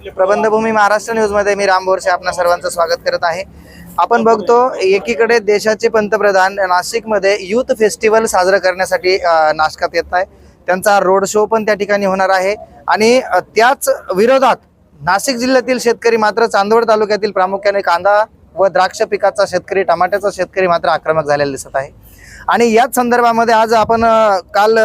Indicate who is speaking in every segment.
Speaker 1: प्रबंधभूमी महाराष्ट्र न्यूजमध्ये मी राम बोरसे आपणा सर्वांचं स्वागत करत आहे. आपण बघतो एकीकडे देशाचे पंतप्रधान नाशिकमध्ये युथ फेस्टिवल साजरं करण्यासाठी नाशकात येत आहे. त्यांचा रोड शो पण त्या ठिकाणी होणार आहे. आणि त्याच विरोधात नाशिक जिल्ह्यातील शेतकरी मात्र चांदवड तालुक्यातील प्रामुख्याने कांदा व द्राक्ष पिकाचा शेतकरी टमाट्याचा शेतकरी मात्र आक्रमक झालेला दिसत आहे. आणि याच संदर्भामध्ये आज आपण काल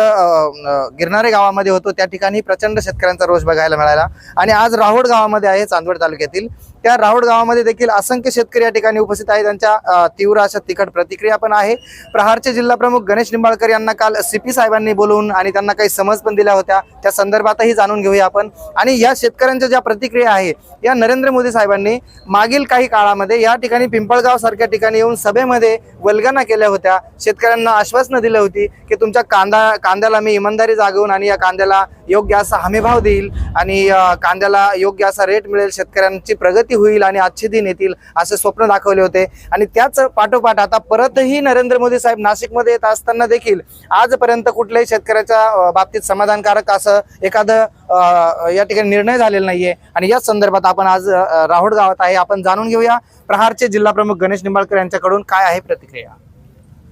Speaker 1: गिरणारे गावामध्ये होतो. त्या ठिकाणी प्रचंड शेतकऱ्यांचा रोष बघायला मिळाला. आणि आज राहोड गावामध्ये आहे चांदवड तालुक्यातील. त्या राहोड गावामध्ये देखील असंख्य शेतकरी या ठिकाणी उपस्थित आहे त्यांच्या तीव्र अशा तिखट प्रतिक्रिया पण आहे. प्रहारचे जिल्हा प्रमुख गणेश निंबाळकर यांना काल सीपी साहेबांनी बोलवून आणि त्यांना काही समज पण दिल्या होत्या. त्या संदर्भातही जाणून घेऊया आपण. आणि या शेतकऱ्यांच्या ज्या प्रतिक्रिया आहे या नरेंद्र मोदी साहेबांनी मागील काही काळामध्ये या ठिकाणी पिंपळगाव सारख्या ठिकाणी येऊन सभेमध्ये वल्गना केल्या होत्या. शेतकऱ्या शेतकऱ्यांना आश्वासनं दिली होती की तुमच्या कांदा कांद्याला मी इमानदारी जागवून आणि या कांद्याला योग्य असा हमीभाव देईल आणि कांद्याला योग्य असा रेट मिळेल शेतकऱ्यांची प्रगती होईल आणि आजचे दिन येतील असे स्वप्न दाखवले होते. आणि त्याच पाठोपाठ आता परतही नरेंद्र मोदी साहेब नाशिकमध्ये येत असताना देखील आजपर्यंत कुठल्याही शेतकऱ्याच्या बाबतीत समाधानकारक असं एखादं या ठिकाणी निर्णय झालेला नाहीये. आणि याच संदर्भात आपण आज राहुल गावात आहे. आपण जाणून घेऊया प्रहारचे जिल्हा प्रमुख गणेश निंबाळकर यांच्याकडून काय आहे प्रतिक्रिया.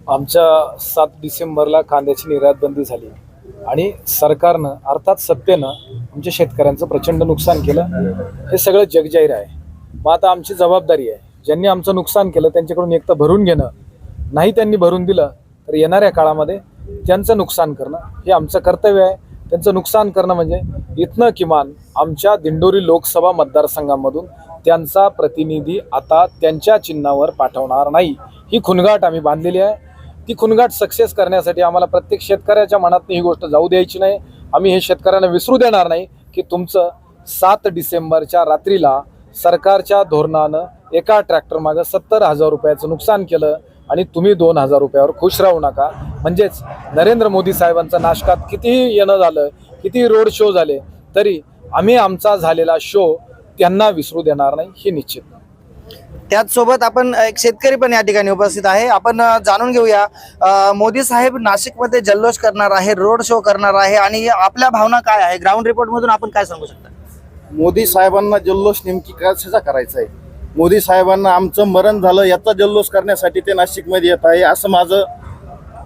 Speaker 2: आमच्या सात डिसेंबरला कांद्याची निर्यात बंदी झाली. आणि सरकारनं अर्थात सत्तेनं आमच्या शेतकऱ्यांचं प्रचंड नुकसान केलं. हे सगळं जगजाहीर आहे. मग आता आमची जबाबदारी आहे. ज्यांनी आमचं नुकसान केलं त्यांच्याकडून एक तर भरून घेणं नाही त्यांनी भरून दिलं तर येणाऱ्या काळामध्ये त्यांचं नुकसान करणं हे आमचं कर्तव्य आहे. त्यांचं नुकसान करणं म्हणजे इथनं किमान आमच्या दिंडोरी लोकसभा मतदारसंघामधून त्यांचा प्रतिनिधी आता त्यांच्या चिन्हावर पाठवणार नाही. ही खुणगाट आम्ही बांधलेली आहे. ती खुनगाट सक्सेस करण्यासाठी आम्हाला प्रत्येक शेतकऱ्याच्या मनातून ही गोष्ट जाऊ द्यायची नाही. आम्ही हे शेतकऱ्यांना विसरू देणार नाही की तुमचं सात डिसेंबरच्या रात्रीला सरकारच्या धोरणानं एका ट्रॅक्टरमागं सत्तर हजार रुपयाचं नुकसान केलं आणि तुम्ही दोन हजार रुपयावर खुश राहू नका. म्हणजेच नरेंद्र मोदी साहेबांचं नाशकात कितीही येणं झालं किती रोड शो झाले तरी आम्ही आमचा झालेला शो त्यांना विसरू देणार नाही हे निश्चित.
Speaker 1: त्याचसोबत आपण एक शेतकरी पण या ठिकाणी उपस्थित आहे. आपण जाणून घेऊया मोदी साहेब नाशिकमध्ये जल्लोष करणार आहे रोड शो करणार आहे आणि आपल्या भावना काय आहे? ग्राउंड रिपोर्टमधून आपण काय सांगू शकता?
Speaker 3: मोदी साहेबांना जल्लोष नेमकी कशाचा करायचा आहे मोदी साहेबांना आमचं मरण झालं याचा जल्लोष करण्यासाठी ते नाशिकमध्ये येत आहे असं माझं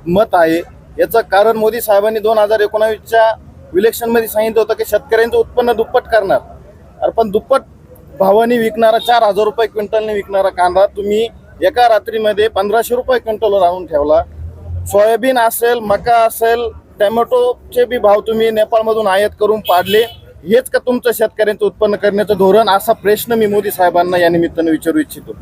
Speaker 3: मत आहे. याचं कारण मोदी साहेबांनी दोन हजार एकोणावीसच्या इलेक्शनमध्ये सांगितलं होतं की शेतकऱ्यांचं उत्पन्न दुप्पट करणार. अरे पण दुप्पट भावानी विकणारा चार हजार रुपये क्विंटलने विकणारा कांदा तुम्ही एका रात्रीमध्ये पंधराशे रुपये क्विंटलवर आणून ठेवला. सोयाबीन असेल मका असेल टॅमॅटोचे बी भाव तुम्ही नेपाळमधून आयात करून पाडले. हेच का तुमचं शेतकऱ्यांचं उत्पन्न करण्याचं धोरण? असा प्रश्न मी मोदी साहेबांना या निमित्तानं विचारू इच्छितो.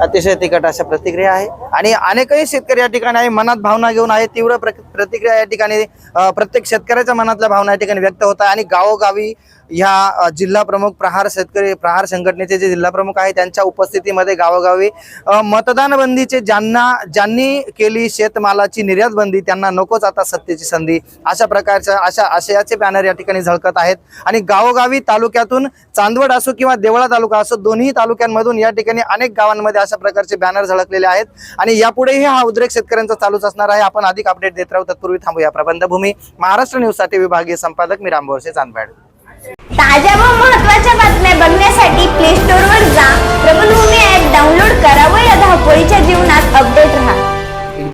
Speaker 1: अतिशय तिकट अशा प्रतिक्रिया आहे. आणि अनेकही शेतकरी या ठिकाणी आहे मनात भावना घेऊन आहे तीव्र प्रतिक्रिया या ठिकाणी प्रत्येक शेतकऱ्याच्या मनातल्या भावना या ठिकाणी व्यक्त होत आहे. आणि गावोगावी ह्या जिल्हा प्रमुख प्रहार शेतकरी प्रहार संघटनेचे जे जिल्हा प्रमुख आहे त्यांच्या उपस्थितीमध्ये गावोगावी मतदानबंदीचे मतदान बंदीचे ज्यांना ज्यांनी केली शेतमालाची निर्यात बंदी त्यांना नकोच आता सत्तेची संधी. अशा प्रकारच्या अशा आशयाचे बॅनर या ठिकाणी झळकत आहेत. आणि गावोगावी तालुक्यातून चांदवड असो किंवा देवळा तालुका असो दोन्ही तालुक्यांमधून या ठिकाणी अनेक गावांमध्ये अशा प्रकारचे बॅनर झळकलेले आहेत. आणि यापुढेही हा उद्रेक शेतकऱ्यांचा चालूच असणार आहे. आपण अधिक अपडेट देत राहू. तत्पूर्वी थांबूया. प्रबंधभूमी महाराष्ट्र न्यूजसाठी विभागीय संपादक मी रामभोरसे चांदवाड.
Speaker 4: Udah 吧